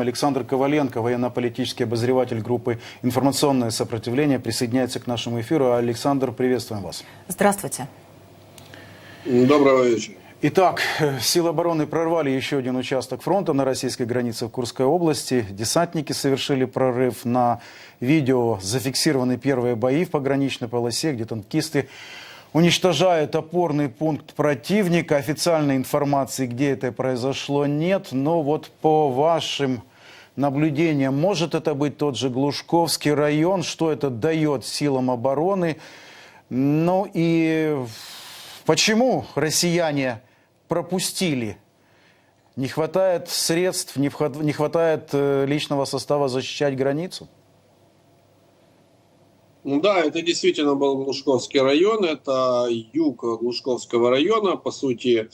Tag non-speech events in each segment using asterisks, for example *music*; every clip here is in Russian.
Александр Коваленко, военно-политический обозреватель группы «Информационное сопротивление», присоединяется к нашему эфиру. Александр, приветствуем вас. Здравствуйте. Доброго вечера. Итак, э, силы обороны прорвали еще один участок фронта на российской границе в Курской области. Десантники совершили прорыв. На видео зафиксированы первые бои в пограничной полосе, где танкисты уничтожают опорный пункт противника. Официальной информации, где это произошло, нет. Но вот по вашим наблюдениям, может это быть тот же Глушковский район, что это дает силам обороны? Ну и почему россияне пропустили? Не хватает средств, не хватает э, личного состава защищать границу? Ну Да, это действительно был Глушковский район, это юг Глушковского района, по сути,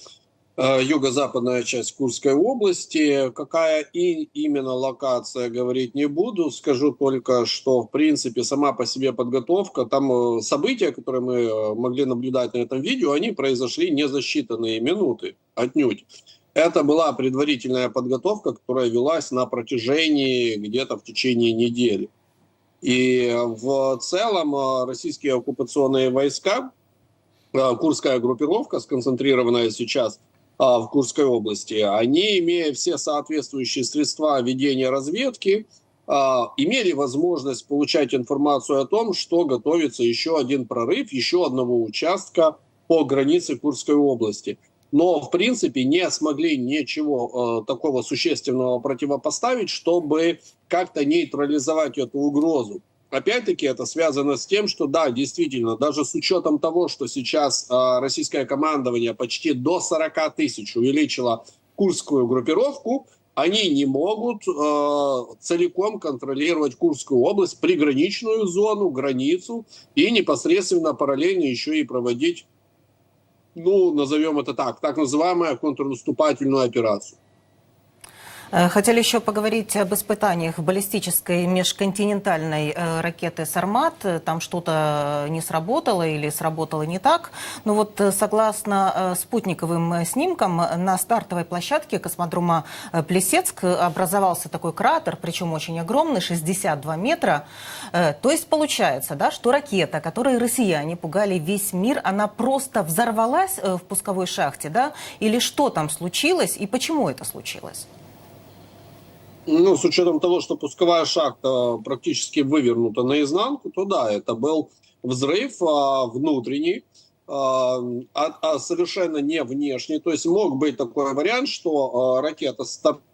э, юго-западная часть Курской области. Какая и именно локация, говорить не буду, скажу только, что, в принципе, сама по себе подготовка, там э, события, которые мы э, могли наблюдать на этом видео, они произошли не за считанные минуты, отнюдь. Это была предварительная подготовка, которая велась на протяжении где-то в течение недели. И в целом э, российские оккупационные войска, э, курская группировка, сконцентрированная сейчас э, в Курской области, они, имея все соответствующие средства ведения разведки, э, имели возможность получать информацию о том, что готовится еще один прорыв, еще одного участка по границе Курской области. Но, в принципе, не смогли ничего э, такого существенного противопоставить, чтобы как-то нейтрализовать эту угрозу. Опять-таки это связано с тем, что да, действительно, даже с учетом того, что сейчас э, российское командование почти до 40 тысяч увеличило курскую группировку, они не могут э, целиком контролировать Курскую область, приграничную зону, границу и непосредственно параллельно еще и проводить, ну, назовем это так, так называемую контрнаступательную операцию. Э, Хотели еще поговорить об испытаниях баллистической межконтинентальной э, ракеты «Сармат». Э, Там что-то не сработало или сработало не так. Но вот э, согласно спутниковым снимкам, на стартовой площадке космодрома Плесецк образовался такой кратер, причем очень огромный, 62 метра. То есть получается, да, что ракета, которой россияне пугали весь мир, она просто взорвалась в пусковой шахте, да? Или что там случилось и почему это случилось? Ну, с учетом того, что пусковая шахта практически вывернута наизнанку, то да, это был взрыв а, внутренний, а, а- а совершенно не внешний. То есть мог быть такой вариант, что а, ракета стартовала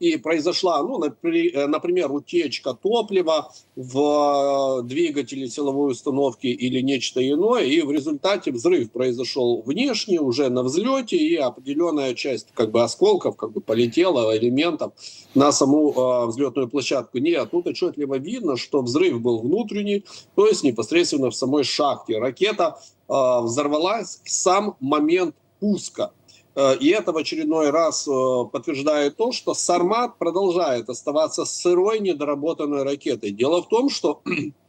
и произошла, ну, э, например, утечка топлива в э, двигателе силовой установки или нечто иное, и в результате взрыв произошел внешне, уже на взлете, и определенная часть как бы осколков как бы полетела, элементов на саму э, взлетную площадку. Нет, тут отчетливо видно, что взрыв был внутренний, то есть непосредственно в самой шахте. Ракета э, взорвалась в сам момент пуска. Э, И это в очередной раз э, подтверждает то, что Сармат продолжает оставаться сырой недоработанной ракетой. Дело в том, что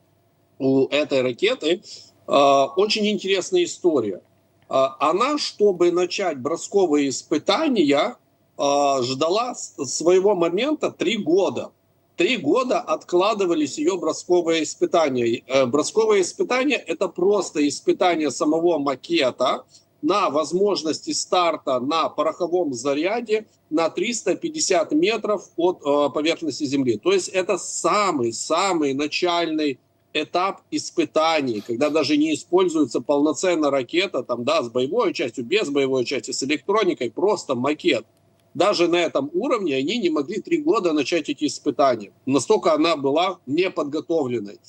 *clears throat* у этой ракеты э, очень интересная история. Она, чтобы начать бросковые испытания, ждала своего момента три года. Три года откладывались ее бросковые испытания. Бросковые испытания – это просто испытание самого макета на возможности старта на пороховом заряде на 350 метров от э, поверхности Земли. То есть это самый-самый начальный этап испытаний, когда даже не используется полноценная ракета, там, да, с боевой частью, без боевой части, с электроникой, просто макет. Даже на этом уровне они не могли три года начать эти испытания. Настолько она была неподготовленной.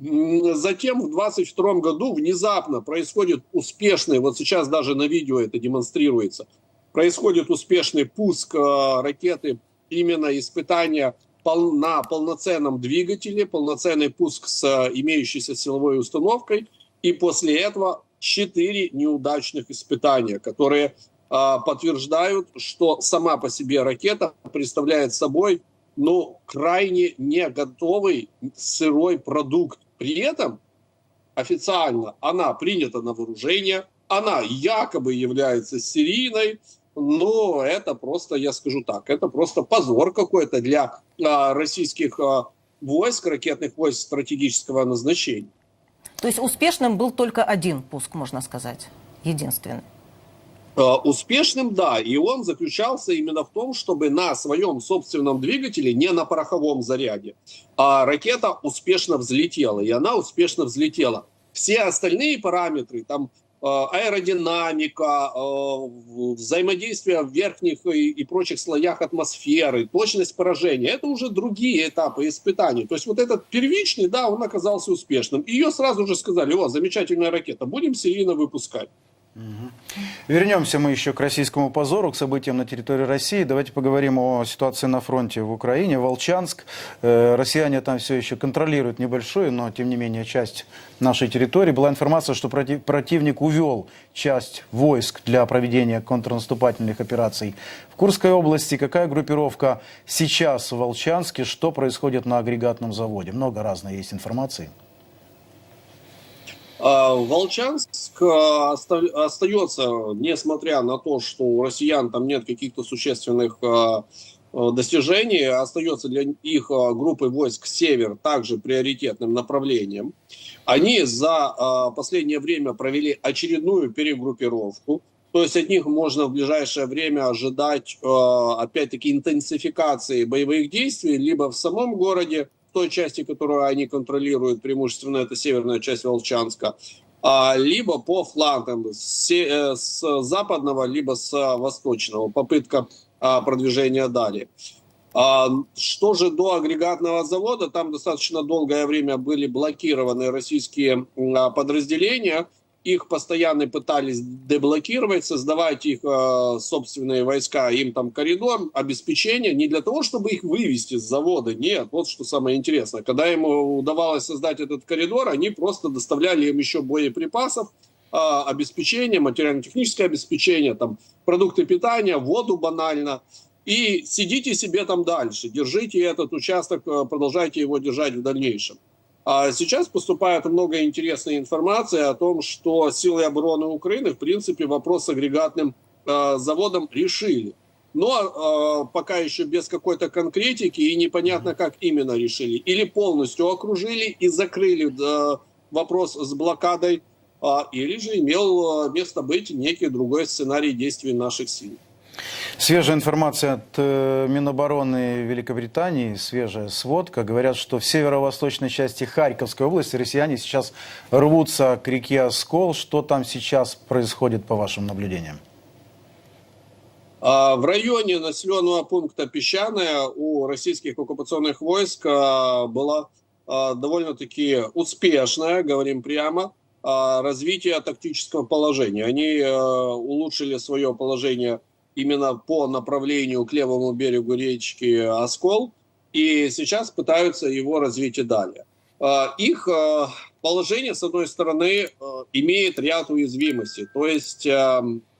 Затем в 22 году внезапно происходит успешный, вот сейчас даже на видео это демонстрируется, происходит успешный пуск э, ракеты, именно испытания пол- на полноценном двигателе, полноценный пуск с э, имеющейся силовой установкой, и после этого четыре неудачных испытания, которые э, подтверждают, что сама по себе ракета представляет собой ну, крайне не готовый сырой продукт. При этом официально она принята на вооружение, она якобы является серийной, но это просто, я скажу так, это просто позор какой-то для а, российских а, войск, ракетных войск стратегического назначения. То есть успешным был только один пуск, можно сказать, единственный. А, Успешным, да, и он заключался именно в том, чтобы на своем собственном двигателе, не на пороховом заряде, а ракета успешно взлетела, и она успешно взлетела. Все остальные параметры, там э, аэродинамика, э, взаимодействие в верхних и прочих слоях атмосферы, точность поражения, это уже другие этапы испытаний. То есть вот этот первичный, да, он оказался успешным. Ее сразу же сказали, о, замечательная ракета, будем серийно выпускать. Вернемся мы еще к российскому позору, к событиям на территории России. Давайте поговорим о ситуации на фронте в Украине. Волчанск. Э, Россияне там все еще контролируют небольшую, но тем не менее часть нашей территории. Была информация, что проти- противник увел часть войск для проведения контрнаступательных операций в Курской области. Какая группировка сейчас в Волчанске? Что происходит на агрегатном заводе? Много разной есть информации. А, Волчанск а, оста- остается, несмотря на то, что у россиян там нет каких-то существенных а, достижений, остается для их группы войск «Север» также приоритетным направлением. Они за последнее время провели очередную перегруппировку, то есть от них можно в ближайшее время ожидать, опять-таки, интенсификации боевых действий либо в самом городе, той части, которую они контролируют, преимущественно это северная часть Волчанска, а, либо по флангам э, с западного, либо с восточного. Попытка а, продвижения далее. А, Что же до агрегатного завода, там достаточно долгое время были блокированы российские подразделения, их постоянно пытались деблокировать, создавать их э, собственные войска, им там коридор обеспечения, не для того, чтобы их вывести с завода, нет, вот что самое интересное. Когда им удавалось создать этот коридор, они просто доставляли им еще боеприпасов, э, обеспечение, материально-техническое обеспечение, там, продукты питания, воду банально, и сидите себе там дальше, держите этот участок, э, продолжайте его держать в дальнейшем. А сейчас поступает много интересной информации о том, что силы обороны Украины, в принципе, вопрос с агрегатным э, заводом решили. Но э, пока еще без какой-то конкретики и непонятно, как именно решили. Или полностью окружили и закрыли э, вопрос с блокадой, э, или же имел место быть некий другой сценарий действий наших сил. Свежая информация от э, Минобороны Великобритании, свежая сводка. Говорят, что в северо-восточной части Харьковской области россияне сейчас рвутся к реке Оскол. Что там сейчас происходит, по вашим наблюдениям? А, В районе населенного пункта Песчаное у российских оккупационных войск а, было а, довольно-таки успешное, говорим прямо, развитие тактического положения. Они а, улучшили свое положение именно по направлению к левому берегу речки Оскол и сейчас пытаются его развить и далее. А, Их а, положение, с одной стороны, а, имеет ряд уязвимостей. То есть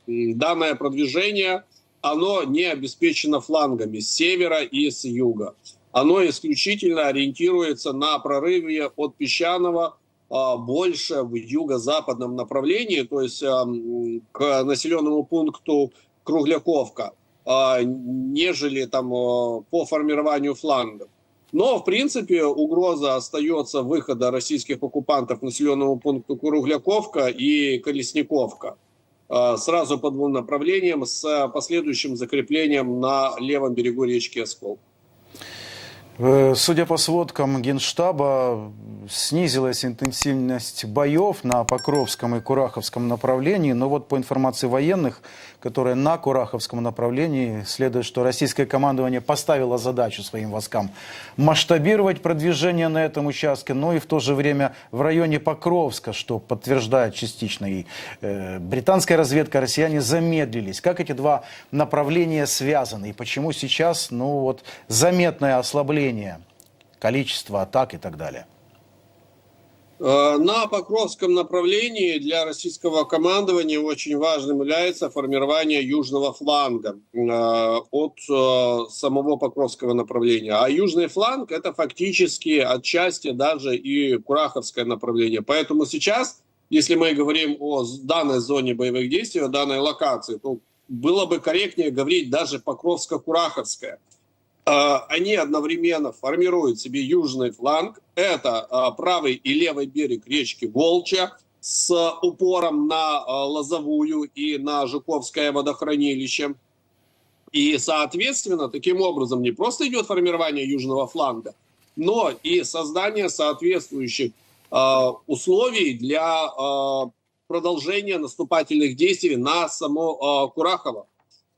данное продвижение оно не обеспечено флангами с севера и с юга. Оно исключительно ориентируется на прорыве от Песчаного больше в юго-западном направлении, то есть к населенному пункту Кругляковка, а, нежели там а, по формированию флангов. Но, в принципе, угроза остается выхода российских оккупантов населенному пункту Кругляковка и Колесниковка а, сразу по двум направлениям с последующим закреплением на левом берегу речки Оскол. Э, Судя по сводкам Генштаба, снизилась интенсивность боев на Покровском и Кураховском направлении. Но вот по информации военных, которые на Кураховском направлении, следует, что российское командование поставило задачу своим войскам масштабировать продвижение на этом участке, но и в то же время в районе Покровска, что подтверждает частично и э, британская разведка, россияне замедлились. Как эти два направления связаны и почему сейчас ну, вот, заметное ослабление количества атак и так далее? Э, На Покровском направлении для российского командования очень важным является формирование южного фланга э, от э, самого Покровского направления. А южный фланг это фактически отчасти даже и Кураховское направление. Поэтому сейчас, если мы говорим о данной зоне боевых действий, о данной локации, то было бы корректнее говорить даже Покровско-Кураховская. Э, Они одновременно формируют себе южный фланг. Это э, правый и левый берег речки Волча с упором на э, Лозовую и на Жуковское водохранилище. И, соответственно, таким образом не просто идет формирование южного фланга, но и создание соответствующих условий для продолжения наступательных действий на само Курахово.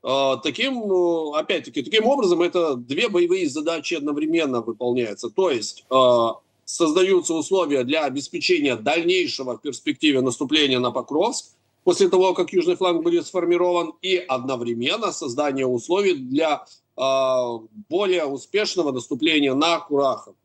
Э, Таким, э, опять-таки, таким образом это две боевые задачи одновременно выполняются. То есть э, создаются условия для обеспечения дальнейшего в перспективе наступления на Покровск, после того, как южный фланг будет сформирован, и одновременно создание условий для э, более успешного наступления на Курахов.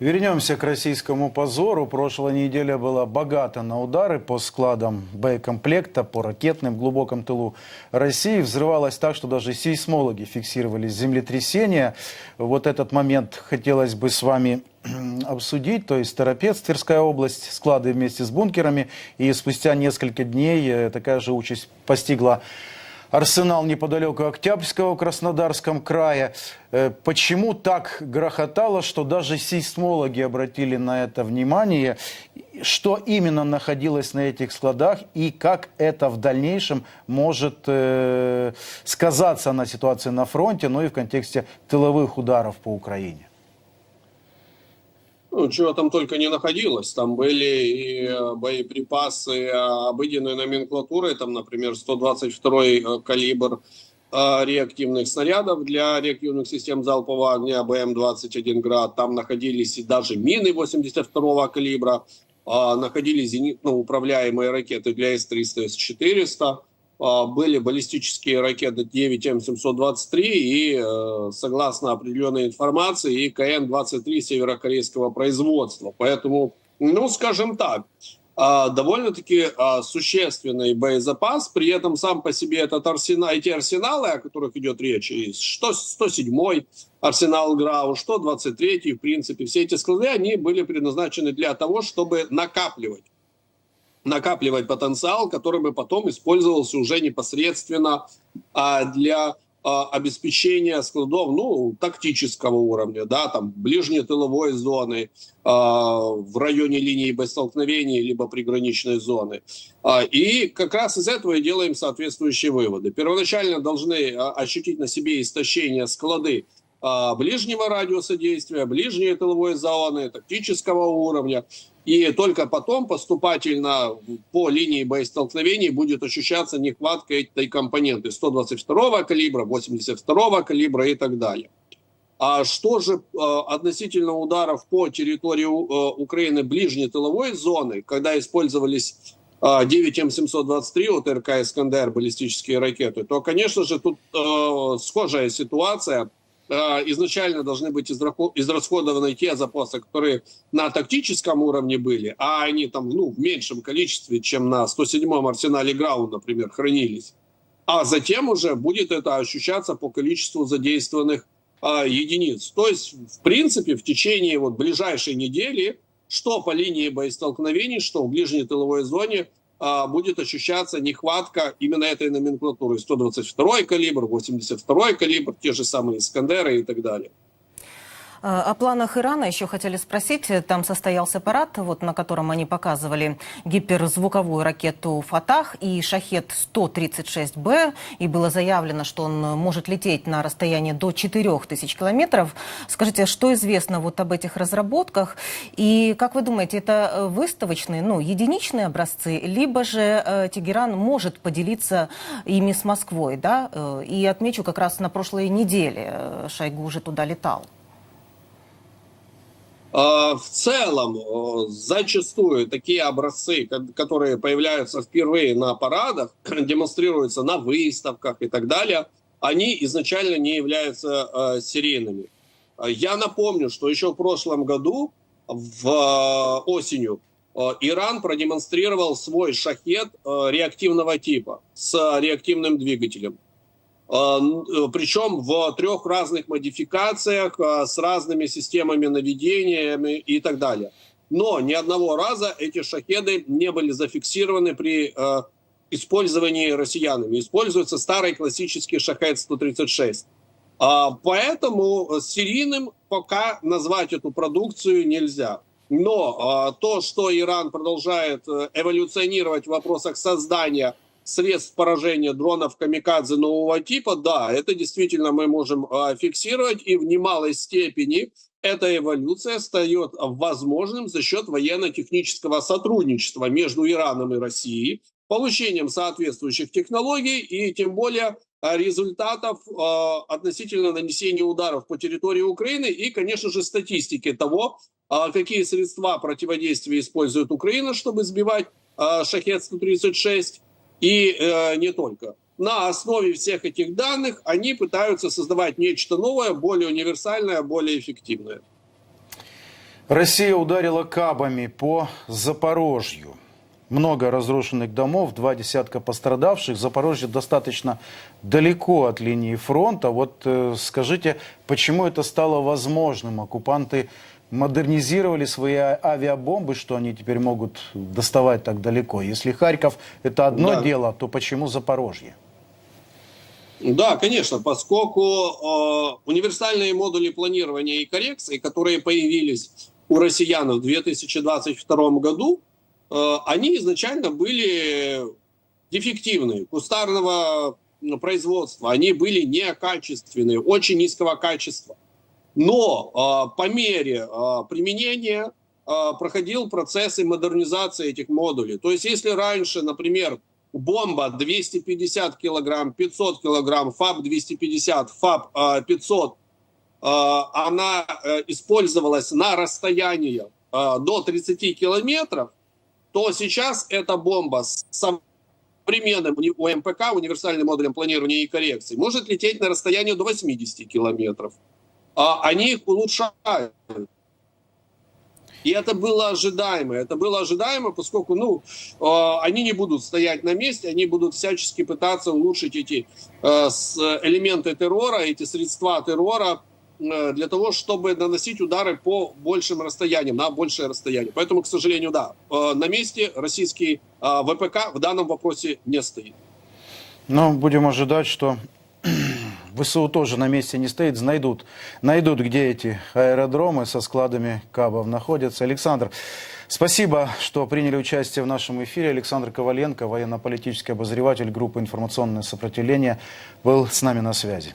Вернемся к российскому позору. Прошлая неделя была богата на удары по складам боекомплекта, по ракетным в глубоком тылу России. Взрывалось так, что даже сейсмологи фиксировали землетрясения. Вот этот момент хотелось бы с вами обсудить. То есть Торопец, Тверская область, склады вместе с бункерами. И спустя несколько дней э, такая же участь постигла Арсенал неподалеку Октябрьского в Краснодарском крае. Э, Почему так грохотало, что даже сейсмологи обратили на это внимание? Что именно находилось на этих складах и как это в дальнейшем может э, сказаться на ситуации на фронте, ну и в контексте тыловых ударов по Украине? Ну, чего там только не находилось. Там были и э, боеприпасы э, обыденной номенклатуры, там, например, 122-й э, калибр э, реактивных снарядов для реактивных систем залпового огня БМ-21 «Град». Там находились и даже мины 82-го калибра, э, находились зенитно-управляемые ракеты для С-300, С-400, э, были баллистические ракеты 9М723 и, э, согласно определенной информации, и КН-23 северокорейского производства. Поэтому, ну, скажем так, а, довольно-таки а, существенный боезапас. При этом сам по себе этот арсенал, эти арсеналы, о которых идет речь, и что 107-й арсенал ГРАУ, что 23-й, в принципе, все эти склады, они были предназначены для того, чтобы накапливать накапливать потенциал, который бы потом использовался уже непосредственно а, для а, обеспечения складов, ну, тактического уровня, да, там, ближней тыловой зоны, а, в районе линии боестолкновений, либо приграничной зоны. А, и как раз из этого и делаем соответствующие выводы. Первоначально должны а, ощутить на себе истощение склады а, ближнего радиуса действия, ближней тыловой зоны, тактического уровня. И только потом поступательно по линии боестолкновений будет ощущаться нехватка этой компоненты 122 калибра, 82 калибра и так далее. А что же э, относительно ударов по территории э, Украины ближней тыловой зоны, когда использовались э, 9М723 от РК «Искандер» баллистические ракеты, то, конечно же, тут э, схожая ситуация – изначально должны быть израсходованы те запасы, которые на тактическом уровне были, а они там ну, в меньшем количестве, чем на 107-м арсенале Грау, например, хранились. А затем уже будет это ощущаться по количеству задействованных а, единиц. То есть, в принципе, в течение вот ближайшей недели, что по линии боестолкновений, что в ближней тыловой зоне, будет ощущаться нехватка именно этой номенклатуры. 122 калибр, 82 калибр, те же самые Искандеры и так далее. О планах Ирана еще хотели спросить. Там состоялся парад, вот, на котором они показывали гиперзвуковую ракету «Фатах» и «Шахет-136Б». И было заявлено, что он может лететь на расстояние до 4000 километров. Скажите, что известно вот об этих разработках? И как вы думаете, это выставочные, ну, единичные образцы, либо же э, Тегеран может поделиться ими с Москвой, да? Э, И отмечу, как раз на прошлой неделе э, Шойгу уже туда летал. А, В целом, зачастую такие образцы, ко- которые появляются впервые на парадах, *clears throat* демонстрируются на выставках и так далее, они изначально не являются э, серийными. А Я напомню, что еще в прошлом году, в осенью, Иран продемонстрировал свой шахет реактивного типа с реактивным двигателем. Э, Причем в трех разных модификациях а, с разными системами наведениями и так далее. Но ни одного раза эти шахеды не были зафиксированы при э, использовании россиянами. Используется старый классический Шахет-136. А, Поэтому серийным пока назвать эту продукцию нельзя. Но а, то, что Иран продолжает э, эволюционировать в вопросах создания средств поражения дронов камикадзе нового типа, да, это действительно мы можем а, фиксировать, и в немалой степени эта эволюция стает возможным за счет военно-технического сотрудничества между Ираном и Россией, получением соответствующих технологий и тем более а, результатов а, относительно нанесения ударов по территории Украины и, конечно же, статистики того, а, какие средства противодействия использует Украина, чтобы сбивать а, Шахет-136 и э, не только. На основе всех этих данных они пытаются создавать нечто новое, более универсальное, более эффективное. Россия ударила кабами по Запорожью. Много разрушенных домов, два десятка пострадавших. Запорожье достаточно далеко от линии фронта. Вот э, скажите, почему это стало возможным? Оккупанты модернизировали свои а- авиабомбы, что они теперь могут доставать так далеко. Если Харьков это одно Да. дело, то почему Запорожье? Да, конечно, поскольку э, универсальные модули планирования и коррекции, которые появились у россиян в 2022 году, э, они изначально были дефективные, кустарного производства, они были некачественные, очень низкого качества. Но э, по мере э, применения э, проходил процесс и модернизации этих модулей. То есть если раньше, например, бомба 250 килограмм, 500 килограмм, ФАБ 250, ФАБ э, 500, э, она э, использовалась на расстоянии до 30 километров, то сейчас эта бомба с современным УМПК, универсальным модулем планирования и коррекции, может лететь на расстояние до 80 километров. А они их улучшают. И это было ожидаемо. Это было ожидаемо, поскольку ну, э, они не будут стоять на месте, они будут всячески пытаться улучшить эти э, с- элементы террора, эти средства террора э, для того, чтобы наносить удары по большим расстояниям, на большее расстояние. Поэтому, к сожалению, да, э, на месте российский э, ВПК в данном вопросе не стоит. Но будем ожидать, что ВСУ тоже на месте не стоит, найдут, найдут, где эти аэродромы со складами кабов находятся. Александр, спасибо, что приняли участие в нашем эфире. Александр Коваленко, военно-политический обозреватель группы «Информационное сопротивление», был с нами на связи.